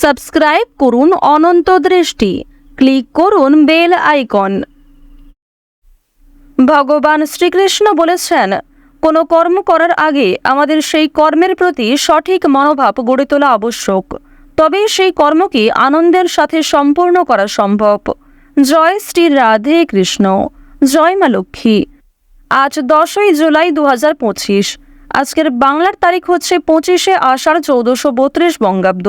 Subscribe করুন অনন্ত দৃষ্টি। Click করুন বেল আইকন। ভগবান শ্রীকৃষ্ণ বলেছেন, কোনো কর্ম করার আগে আমাদের সেই কর্মের প্রতি সঠিক মনোভাব গড়ে তোলা আবশ্যক। তবেই সেই কর্মকে আনন্দের সাথে সম্পূর্ণ করা সম্ভব। জয় শ্রী রাধে কৃষ্ণ। জয় মা লক্ষ্মী। আজ দশই জুলাই দু হাজার পঁচিশ। আজকের বাংলার তারিখ হচ্ছে পঁচিশে আষাঢ় চৌদ্দশো বত্রিশ বঙ্গাব্দ।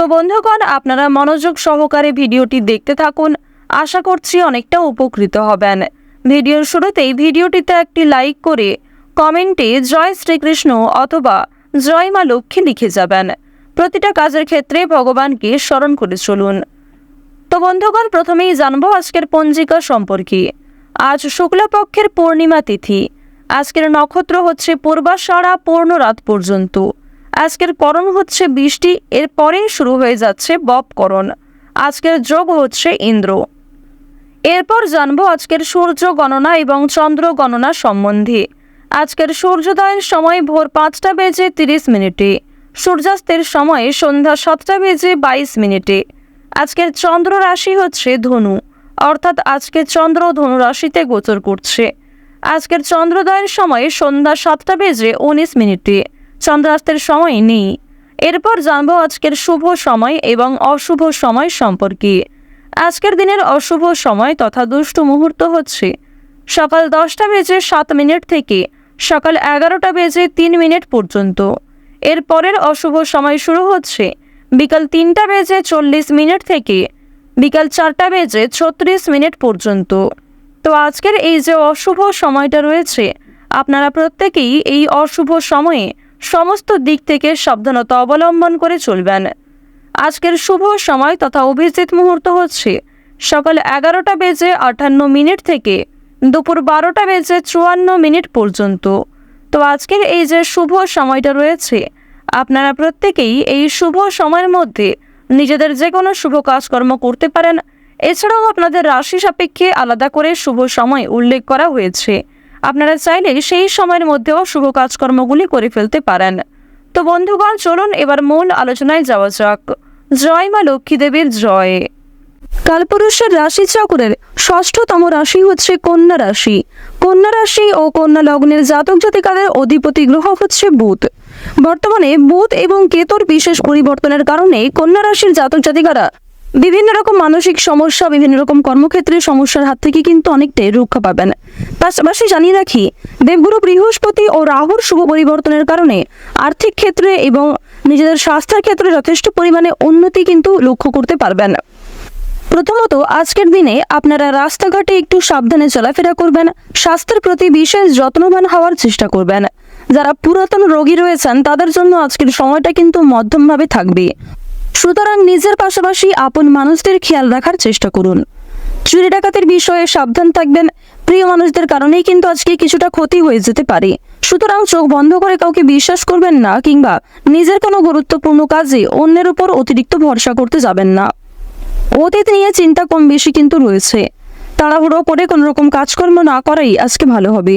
তো বন্ধুগণ, আপনারা মনোযোগ সহকারে ভিডিওটি দেখতে থাকুন। আশা করছি অনেকটা উপকৃত হবেন। ভিডিওর শুরুতেই ভিডিওটিতে একটি লাইক করে কমেন্টে জয় শ্রীকৃষ্ণ অথবা জয় মা লক্ষ্মী লিখে যাবেন। প্রতিটা কাজের ক্ষেত্রে ভগবানকে স্মরণ করে চলুন। তো বন্ধুগণ, প্রথমেই জানব আজকের পঞ্জিকা সম্পর্কে। আজ শুক্লপক্ষের পূর্ণিমা তিথি। আজকের নক্ষত্র হচ্ছে পূর্বাষাঢ়া পূর্ণরাত পর্যন্ত। আজকের করণ হচ্ছে বৃষ্টি, এর পরেই শুরু হয়ে যাচ্ছে বপকরণ আজকের যোগ হচ্ছে ইন্দ্র। এরপর জানব আজকের সূর্য গণনা এবং চন্দ্র গণনা সম্বন্ধে। আজকের সূর্যোদয়ের সময় ভোর পাঁচটা বেজে তিরিশ মিনিটে, সূর্যাস্তের সময় সন্ধ্যা সাতটা বেজে বাইশ মিনিটে। আজকের চন্দ্র রাশি হচ্ছে ধনু, অর্থাৎ আজকে চন্দ্র ধনু রাশিতে গোচর করছে। আজকের চন্দ্রোদয়ের সময় সন্ধ্যা সাতটা বেজে উনিশ মিনিটে চন্দ্রাস্তের সময় নেই। এরপর জানব আজকের শুভ সময় এবং অশুভ সময় সম্পর্কে। আজকের দিনের অশুভ সময় তথা দুষ্ট মুহূর্ত হচ্ছে। সকাল দশটা বেজে সাত মিনিট থেকে সকাল এগারোটা বেজে তিন মিনিট পর্যন্ত। এর পরের অশুভ সময় শুরু হচ্ছে বিকাল তিনটা বেজে চল্লিশ মিনিট থেকে বিকাল চারটা বেজে ছত্রিশ মিনিট পর্যন্ত। তো আজকের এই যে অশুভ সময়টা রয়েছে, আপনারা প্রত্যেকেই এই অশুভ সময়ে সমস্ত দিক থেকে সাবধানতা অবলম্বন করে চলবেন। আজকের শুভ সময় তথা অভিজিৎ মুহূর্ত হচ্ছে সকাল এগারোটা বেজে আটান্ন মিনিট থেকে দুপুর বারোটা বেজে চুয়ান্ন মিনিট পর্যন্ত। তো আজকের এই যে শুভ সময়টা রয়েছে, আপনারা প্রত্যেকেই এই শুভ সময়ের মধ্যে নিজেদের যে কোনো শুভ কাজকর্ম করতে পারেন। এছাড়াও আপনাদের রাশি সাপেক্ষে আলাদা করে শুভ সময় উল্লেখ করা হয়েছে। আপনারা চাইলে সেই সময়ের মধ্যেও শুভ কাজকর্মগুলি করে ফেলতে পারেন। তো বন্ধুগণ, চলুন এবার মূল আলোচনায় যাওয়া যাক। জয় মা লক্ষ্মী দেবীর জয়। কালপুরুষের রাশি চক্রের ষষ্ঠতম রাশি হচ্ছে কন্যা রাশি। কন্যা রাশি ও কন্যা লগ্নের জাতক জাতিকাদের অধিপতি গ্রহ হচ্ছে বুধ। বর্তমানে বুধ এবং কেতুর বিশেষ পরিবর্তনের কারণে কন্যা রাশির জাতক জাতিকারা বিভিন্ন রকম মানসিক সমস্যা, বিভিন্ন রকম কর্মক্ষেত্রে সমস্যার হাত থেকে কিন্তু অনেকটাই রক্ষা পাবেন। পাশাপাশি জানিয়ে রাখি, দেবগুরু বৃহস্পতি ও রাহুর শুভ পরিবর্তনের কারণে আর্থিক ক্ষেত্রে এবং নিজেদের স্বাস্থ্যের ক্ষেত্রে যথেষ্ট পরিমাণে উন্নতি কিন্তু লক্ষ্য করতে পারবেন। প্রথমত, আজকের দিনে আপনারা রাস্তাঘাটে একটু সাবধানে চলাফেরা করবেন, স্বাস্থ্যের প্রতি বিশেষ যত্নবান হওয়ার চেষ্টা করবেন। যারা পুরাতন রোগী রয়েছেন, তাদের জন্য আজকের সময়টা কিন্তু মধ্যমভাবে থাকবে। সুতরাং নিজের পাশাপাশি আপন মানুষদের খেয়াল রাখার চেষ্টা করুন। চুরি ডাকাতের বিষয়ে সাবধান থাকবেন। প্রিয় মানুষদের কারণেই কিন্তু আজকে কিছুটা ক্ষতি হয়ে যেতে পারে। সুতরাং চোখ বন্ধ করে কাউকে বিশ্বাস করবেন না কিংবা নিজের কোনো গুরুত্বপূর্ণ কাজে অন্যের উপর অতিরিক্ত ভরসা করতে যাবেন না। অতীত নিয়ে চিন্তা কম বেশি কিন্তু রয়েছে। তাড়াহুড়ো করে কোনো রকম কাজকর্ম না করাই আজকে ভালো হবে।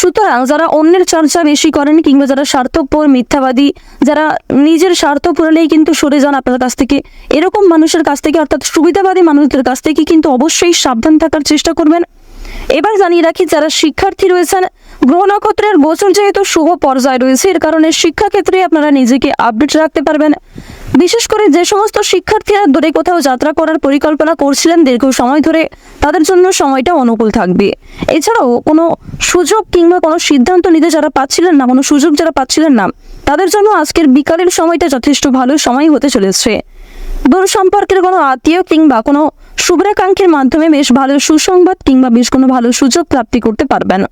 সুতরাং যারা অন্যের চর্চা বেশি করেন কিংবা যারা স্বার্থপর, মিথ্যাবাদী, যারা নিজের স্বার্থ পুরালেই কিন্তু সরে যান আপনার কাছ থেকে, এরকম মানুষের কাছ থেকে, অর্থাৎ সুবিধাবাদী মানুষদের কাছ থেকে কিন্তু অবশ্যই সাবধান থাকার চেষ্টা করবেন। এবার জানিয়ে রাখি, যারা শিক্ষার্থী রয়েছেন গ্রহ নক্ষত্রের গোচর যেহেতু শুভ পর্যায়ে রয়েছে, এর কারণে শিক্ষাক্ষেত্রে আপনারা নিজেকে আপডেট রাখতে পারবেন। বিশেষ করে যে সমস্ত শিক্ষার্থীরা দূরে কোথাও যাত্রা করার পরিকল্পনা করছিলেন দীর্ঘ সময় ধরে, তাদের জন্য সময়টা অনুকূল থাকবে। এছাড়াও কোনো সুযোগ কিংবা কোনো সিদ্ধান্ত নিতে যারা পাচ্ছিলেন না, কোনো সুযোগ যারা পাচ্ছিলেন না, তাদের জন্য আজকের বিকালের সময়টা যথেষ্ট ভালো সময় হতে চলেছে। দূর সম্পর্কের কোনো আত্মীয় কিংবা কোনো শুভ্রাকাঙ্ক্ষীর মাধ্যমে বেশ ভালো সুসংবাদ কিংবা বেশ কোনো ভালো সুযোগ প্রাপ্তি করতে পারবেন।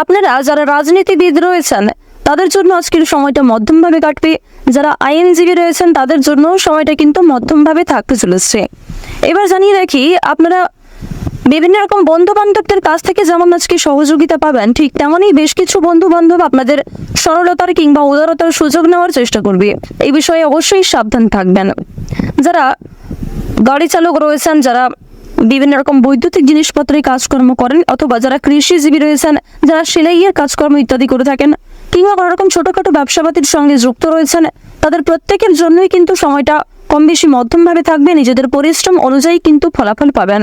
আপনারা যারা রাজনীতিবিদ রয়েছেন, তাদের জন্য আজকের সময়টা মধ্যমভাবে কাটবে। যারা আইনজীবী রয়েছেন, তাদের জন্য সময়টা কিন্তু মধ্যমভাবে থাকতে চলেছে। এবার জানিয়ে রাখি, আপনারা বিভিন্ন রকম বন্ধু বান্ধবদের কাছ থেকে যেমন আজকে সহযোগিতা পাবেন, ঠিক তেমনই বেশ কিছু বন্ধু বান্ধব আপনাদের সরলতার কিংবা উদারতার সুযোগ নেওয়ার চেষ্টা করবে। এই বিষয়ে অবশ্যই সাবধান থাকবেন। যারা গাড়ি চালক রয়েছেন, যারা বিভিন্ন রকম বৈদ্যুতিক জিনিসপত্রের কাজকর্ম করেন অথবা যারা কৃষিজীবী রয়েছেন, যারা সেলাইয়ের কাজকর্ম ইত্যাদি করে থাকেন কিংবা কোনো রকম ছোটোখাটো ব্যবসাপাতির সঙ্গে যুক্ত রয়েছেন, তাদের প্রত্যেকের জন্যই কিন্তু সময়টা কম বেশি মধ্যমভাবে থাকবে। নিজেদের পরিশ্রম অনুযায়ী কিন্তু ফলাফল পাবেন।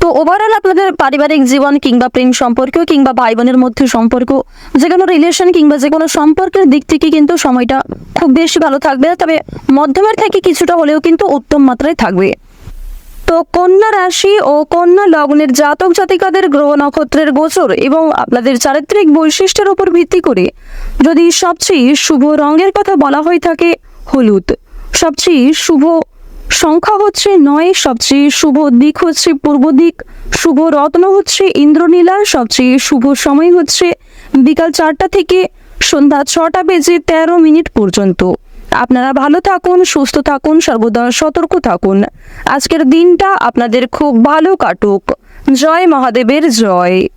তো ওভারঅল আপনাদের পারিবারিক জীবন কিংবা প্রেম সম্পর্ক কিংবা ভাই বোনের মধ্যে সম্পর্ক, যে কোনো রিলেশন কিংবা যে কোনো সম্পর্কের দিক থেকে কিন্তু সময়টা খুব বেশি ভালো থাকবে তবে মধ্যমের থেকে কিছুটা হলেও কিন্তু উত্তম মাত্রায় থাকবে। তো কন্যা রাশি ও কন্যা লগ্নের জাতক জাতিকাদের গ্রহ নক্ষত্রের গোচর এবং আপনাদের চারিত্রিক বৈশিষ্ট্যের উপর ভিত্তি করে যদি সবচেয়ে শুভ রঙের কথা বলা হয়ে থাকে, হলুদ। সবচেয়ে শুভ সংখ্যা হচ্ছে নয়, সবচেয়ে শুভ দিক হচ্ছে পূর্ব দিক। শুভ রত্ন হচ্ছে ইন্দ্রনীলা সবচেয়ে শুভ সময় হচ্ছে বিকাল চারটা থেকে সন্ধ্যা ছটা বেজে তেরো মিনিট পর্যন্ত। আপনারা ভালো থাকুন, সুস্থ থাকুন, সর্বদা সতর্ক থাকুন। আজকের দিনটা আপনাদের খুব ভালো কাটুক। জয় মহাদেবের জয়।